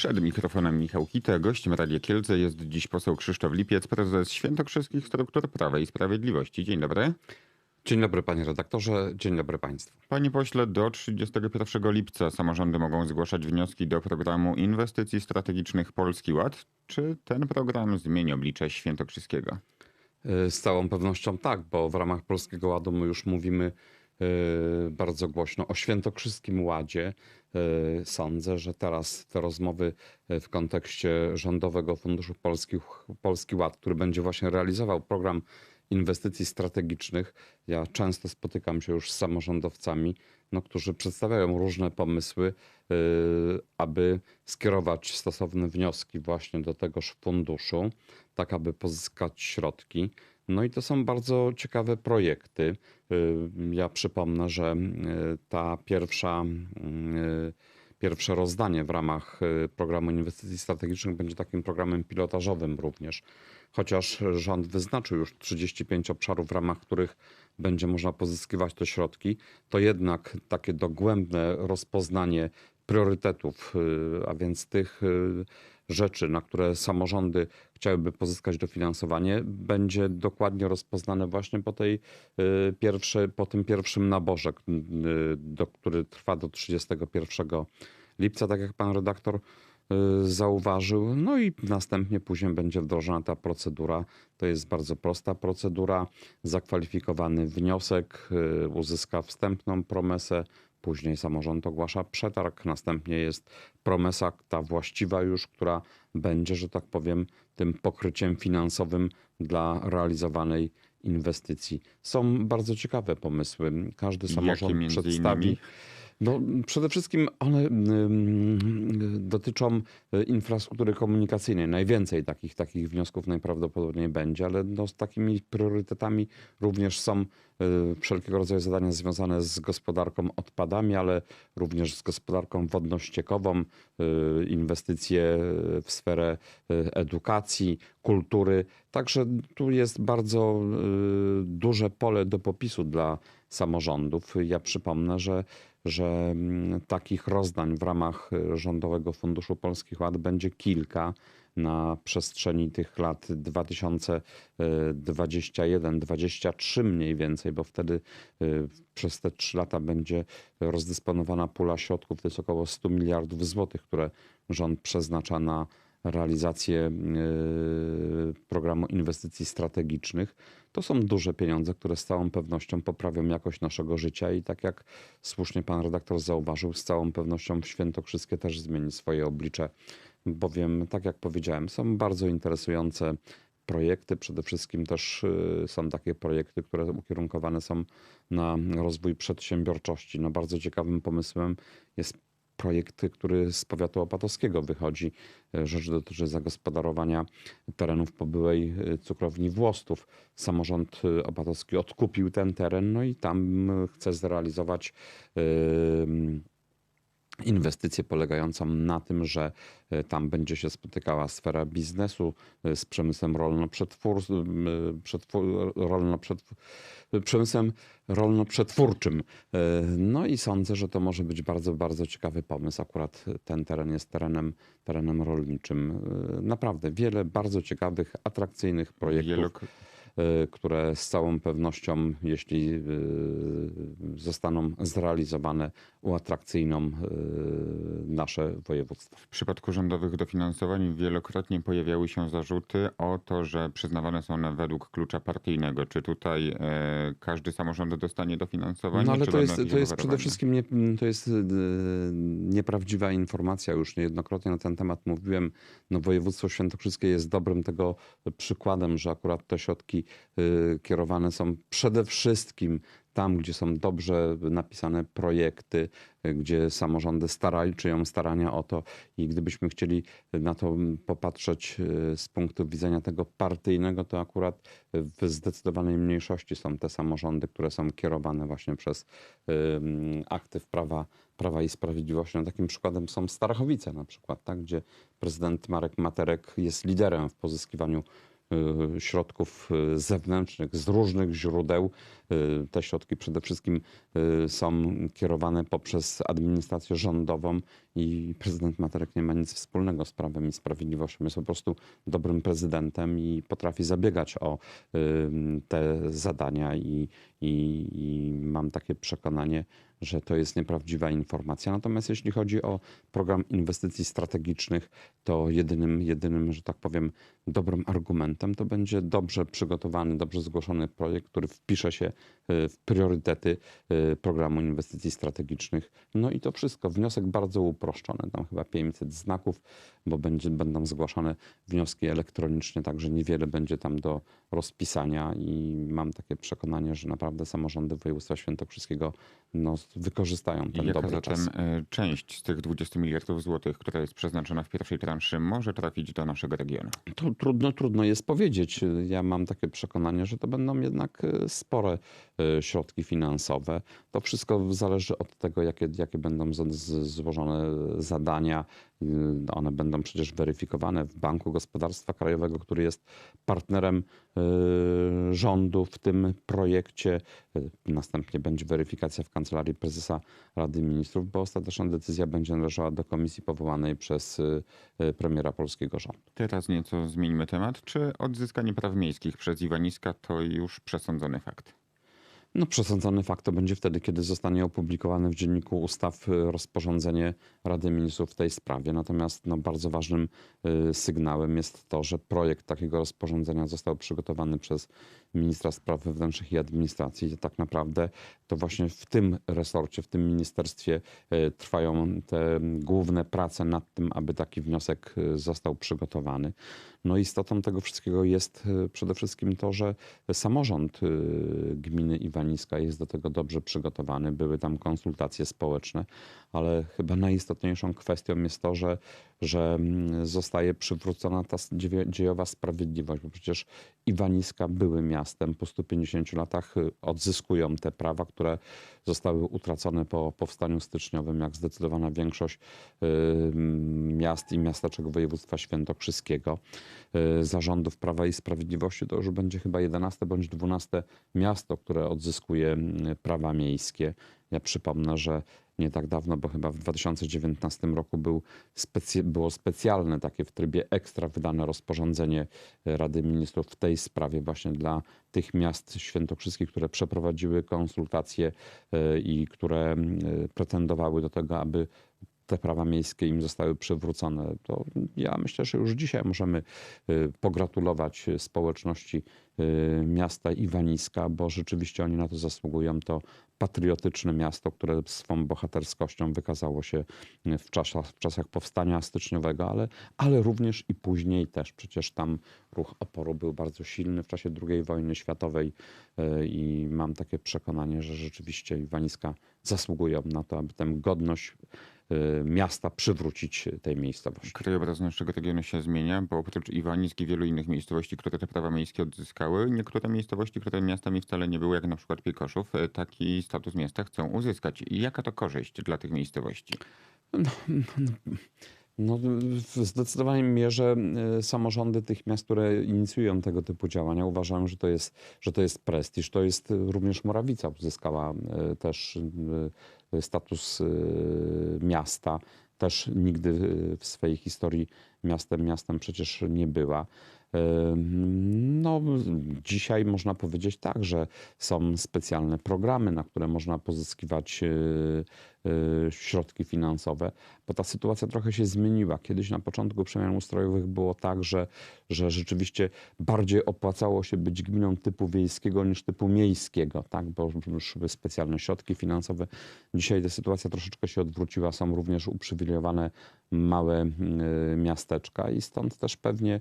Przed mikrofonem Michał Kita, gościem Radia Kielce jest dziś poseł Krzysztof Lipiec, prezes Świętokrzyskich Struktur Prawa i Sprawiedliwości. Dzień dobry. Dzień dobry panie redaktorze, dzień dobry państwu. Panie pośle, do 31 lipca samorządy mogą zgłaszać wnioski do programu inwestycji strategicznych Polski Ład. Czy ten program zmieni oblicze Świętokrzyskiego? Y, Z całą pewnością tak, bo w ramach Polskiego Ładu my już mówimy bardzo głośno o Świętokrzyskim Ładzie. Y, Sądzę, że teraz te rozmowy y, w kontekście Rządowego Funduszu Polski, Polski Ład, który będzie właśnie realizował program inwestycji strategicznych. Ja często spotykam się już z samorządowcami, no, którzy przedstawiają różne pomysły, y, aby skierować stosowne wnioski właśnie do tegoż funduszu, tak aby pozyskać środki. No i to są bardzo ciekawe projekty. Y, Ja przypomnę, że y, ta pierwsza, y, pierwsze rozdanie w ramach programu inwestycji strategicznych będzie takim programem pilotażowym również. Chociaż rząd wyznaczył już 35 obszarów, w ramach których będzie można pozyskiwać te środki, to jednak takie dogłębne rozpoznanie priorytetów, a więc tych rzeczy, na które samorządy chciałyby pozyskać dofinansowanie, będzie dokładnie rozpoznane właśnie po, tej y, pierwszej, po tym pierwszym naborze, y, do, który trwa do 31 lipca, tak jak pan redaktor y, zauważył. No i następnie później będzie wdrożona ta procedura. To jest bardzo prosta procedura. Zakwalifikowany wniosek uzyska wstępną promesę. Później samorząd ogłasza przetarg, następnie jest promesa ta właściwa już, która będzie, że tak powiem, tym pokryciem finansowym dla realizowanej inwestycji. Są bardzo ciekawe pomysły. Każdy samorząd przedstawi. innymi? No, przede wszystkim one dotyczą y, infrastruktury komunikacyjnej. Najwięcej takich, takich wniosków najprawdopodobniej będzie, ale no, z takimi priorytetami również są y, wszelkiego rodzaju zadania związane z gospodarką odpadami, ale również z gospodarką wodno-ściekową, y, inwestycje w sferę edukacji, kultury. Także tu jest bardzo duże pole do popisu dla samorządów. Ja przypomnę, że że mm, takich rozdań w ramach y, Rządowego Funduszu Polskich Ład będzie kilka na przestrzeni tych lat 2021-2023 mniej więcej, bo wtedy y, przez te trzy lata będzie rozdysponowana pula środków, to jest około 100 miliardów złotych, które rząd przeznacza na realizację y, programu inwestycji strategicznych. To są duże pieniądze, które z całą pewnością poprawią jakość naszego życia i tak jak słusznie pan redaktor zauważył, z całą pewnością Świętokrzyskie też zmieni swoje oblicze, bowiem tak jak powiedziałem, są bardzo interesujące projekty. Przede wszystkim też y, są takie projekty, które ukierunkowane są na rozwój przedsiębiorczości. No bardzo ciekawym pomysłem jest projekt, który z powiatu opatowskiego wychodzi. E, Rzecz dotyczy zagospodarowania terenów po byłej e, cukrowni Włostów. Samorząd e, opatowski odkupił ten teren, no i tam chce zrealizować inwestycję polegającą na tym, że e, tam będzie się spotykała sfera biznesu e, z przemysłem e, rolno-przetwórczym. E, No i sądzę, że to może być bardzo, bardzo ciekawy pomysł. Akurat ten teren jest terenem, terenem rolniczym. Naprawdę wiele bardzo ciekawych, atrakcyjnych projektów Wielok- które z całą pewnością, jeśli e, zostaną zrealizowane, uatrakcyjną e, nasze województwo. W przypadku rządowych dofinansowań wielokrotnie pojawiały się zarzuty o to, że przyznawane są one według klucza partyjnego. Czy tutaj e, każdy samorząd dostanie dofinansowanie? No ale czy to jest, to jest przede wszystkim nie, to jest e, nieprawdziwa informacja. Już niejednokrotnie na ten temat mówiłem. No, województwo świętokrzyskie jest dobrym tego przykładem, że akurat te środki e, kierowane są przede wszystkim tam, gdzie są dobrze napisane projekty, e, gdzie samorządy starają, czyją starania o to i gdybyśmy chcieli na to popatrzeć e, z punktu widzenia tego partyjnego, to akurat w zdecydowanej mniejszości są te samorządy, które są kierowane właśnie przez aktyw prawa, prawa i Sprawiedliwości. No, takim przykładem są Starachowice na przykład, tak, gdzie prezydent Marek Materek jest liderem w pozyskiwaniu y, środków y, zewnętrznych z różnych źródeł. Y, Te środki przede wszystkim y, są kierowane poprzez administrację rządową i prezydent Materek nie ma nic wspólnego z Prawem i Sprawiedliwością. Jest po prostu dobrym prezydentem i potrafi zabiegać o y, te zadania i, i, i mam takie przekonanie, że to jest nieprawdziwa informacja. Natomiast jeśli chodzi o program inwestycji strategicznych, to jedynym, jedynym, że tak powiem, dobrym argumentem to będzie dobrze przygotowany, dobrze zgłoszony projekt, który wpisze się y, w priorytety y, programu inwestycji strategicznych. No i to wszystko. Wniosek bardzo uproszczony, tam chyba 500 znaków, bo będzie, będą zgłaszane wnioski elektronicznie, także niewiele będzie tam do rozpisania i mam takie przekonanie, że naprawdę samorządy województwa świętokrzyskiego no, wykorzystają ten Jaka dobry zatem czas. e, część z tych 20 miliardów złotych, która jest przeznaczona w pierwszej transzy, może trafić do naszego regionu? To trudno, trudno jest powiedzieć. Ja mam takie przekonanie, że to będą jednak e, spore e, środki finansowe. To wszystko zależy od tego, jakie, jakie będą złożone zadania. Y, One będą przecież weryfikowane w Banku Gospodarstwa Krajowego, który jest partnerem e, rządu w tym projekcie. E, Następnie będzie weryfikacja w Kancelarii Prezesa Rady Ministrów, bo ostateczna decyzja będzie należała do komisji powołanej przez premiera polskiego rządu. Teraz nieco zmieńmy temat. Czy odzyskanie praw miejskich przez Iwaniska to już przesądzony fakt? No, przesądzony fakt to będzie wtedy, kiedy zostanie opublikowane w Dzienniku Ustaw y, rozporządzenie Rady Ministrów w tej sprawie. Natomiast no, bardzo ważnym y, sygnałem jest to, że projekt takiego rozporządzenia został przygotowany przez ministra spraw wewnętrznych i administracji. Tak naprawdę to właśnie w tym resorcie, w tym ministerstwie y, trwają te główne prace nad tym, aby taki wniosek y, został przygotowany. No istotą tego wszystkiego jest y, przede wszystkim to, że samorząd gminy Iwaniska jest do tego dobrze przygotowany. Były tam konsultacje społeczne, ale chyba najistotniejszą kwestią jest to, że, że mm, zostaje przywrócona ta dziejowa sprawiedliwość, bo przecież Iwaniska były miastem. Po 150 latach y, odzyskują te prawa, które zostały utracone po powstaniu styczniowym, jak zdecydowana większość y, mm, miast i miasteczek województwa świętokrzyskiego y, zarządów Prawa i Sprawiedliwości, to już będzie chyba 11 bądź 12 miasto, które odzyskuje mm, prawa miejskie. Ja przypomnę, że nie tak dawno, bo chyba w 2019 roku był specy- było specjalne takie w trybie ekstra wydane rozporządzenie Rady Ministrów w tej sprawie właśnie dla tych miast świętokrzyskich, które przeprowadziły konsultacje y, i które y, pretendowały do tego, aby te prawa miejskie im zostały przywrócone. To ja myślę, że już dzisiaj możemy y, pogratulować społeczności y, miasta Iwaniska, bo rzeczywiście oni na to zasługują. To patriotyczne miasto, które swą bohaterskością wykazało się w czasach, w czasach powstania styczniowego, ale, ale również i później też. Przecież tam ruch oporu był bardzo silny w czasie II wojny światowej y, i mam takie przekonanie, że rzeczywiście Iwaniska zasługują na to, aby tę godność y, miasta przywrócić tej miejscowości. Krajobraz naszego regionu się zmienia, bo oprócz Iwanisk i wielu innych miejscowości, które te prawa miejskie odzyskały, niektóre miejscowości, które miastami wcale nie były, jak na przykład Piekoszów, e, taki status miasta chcą uzyskać. I jaka to korzyść dla tych miejscowości? No, w zdecydowanej mierze samorządy tych miast, które inicjują tego typu działania, uważają, że to jest, że to jest prestiż. To jest y, również Morawica uzyskała y, też y, status miasta. Też nigdy w swojej historii miastem miastem przecież nie była. No, dzisiaj można powiedzieć tak, że są specjalne programy, na które można pozyskiwać środki finansowe, bo ta sytuacja trochę się zmieniła. Kiedyś na początku przemian ustrojowych było tak, że, że rzeczywiście bardziej opłacało się być gminą typu wiejskiego niż typu miejskiego, tak? bo szły specjalne środki finansowe. Dzisiaj ta sytuacja troszeczkę się odwróciła, są również uprzywilejowane małe y, miasteczka i stąd też pewnie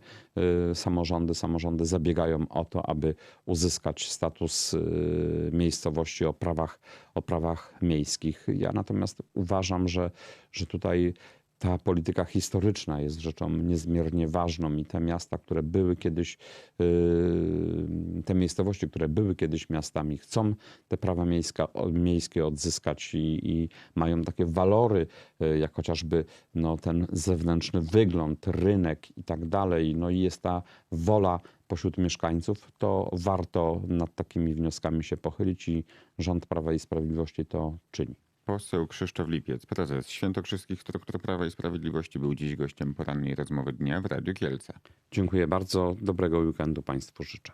y, samorządy, samorządy zabiegają o to, aby uzyskać status y, miejscowości o prawach, o prawach miejskich. Ja natomiast uważam, że, że tutaj ta polityka historyczna jest rzeczą niezmiernie ważną i te miasta, które były kiedyś, yy, te miejscowości, które były kiedyś miastami, chcą te prawa miejska, miejskie odzyskać i, i mają takie walory, yy, jak chociażby no, ten zewnętrzny wygląd, rynek i tak dalej. No i jest ta wola pośród mieszkańców, to warto nad takimi wnioskami się pochylić i rząd Prawa i Sprawiedliwości to czyni. Poseł Krzysztof Lipiec, prezes Świętokrzyskich Struktur Prawa i Sprawiedliwości, był dziś gościem porannej rozmowy dnia w Radiu Kielce. Dziękuję bardzo. Dobrego weekendu Państwu życzę.